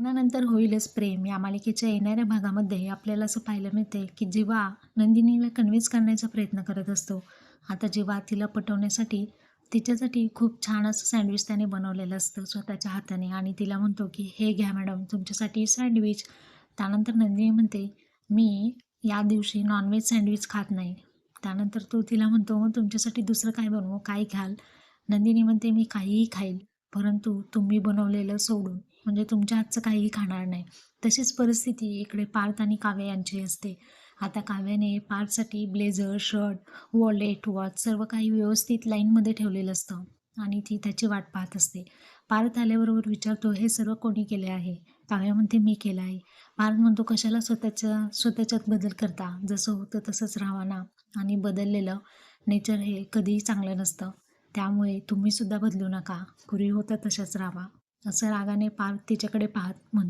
लग्नानंतर होईलच प्रेम. या मालिकेच्या येणाऱ्या भागामध्ये आपल्याला असं पाहायला मिळते की जीवा नंदिनीला कन्व्हिन्स करण्याचा प्रयत्न करत असतो आता जेव्हा तिला पटवण्यासाठी तिच्यासाठी खूप छान असं सँडविच त्याने बनवलेलं असतं स्वतःच्या हाताने आणि तिला म्हणतो की हे घ्या मॅडम तुमच्यासाठी सँडविच त्यानंतर नंदिनी म्हणते मी या दिवशी नॉनव्हेज सँडविच खात नाही. त्यानंतर तो तिला म्हणतो मग तुमच्यासाठी दुसरं काय बनवू? काय घ्याल नंदिनी म्हणते मी काहीही खाईल. परंतु तुम्ही बनवलेलं सोडून म्हणजे तुमच्या हातचं काहीही खाणार नाही. तशीच परिस्थिती इकडे पार्थ आणि काव्य यांची असते. आता काव्याने पार्थसाठी ब्लेझर शर्ट वॉलेट वॉच सर्व काही व्यवस्थित लाईनमध्ये ठेवलेलं असतं आणि ती त्याची वाट पाहत असते. पार्थ आल्याबरोबर विचारतो हे सर्व कोणी केले आहे? काव्या म्हणते मी केलं आहे. पार्थ म्हणतो कशाला स्वतःच्या स्वतःच्यात बदल करता? जसं होतं तसंच राहावा ना. आणि बदललेलं नेचर हे कधीही चांगलं नसतं. त्यामुळे तुम्हीसुद्धा बदलू नका. पूर्वी होता तशाच राहा असं रागाने पार्थ तिच्याकडे पाहत म्हणतो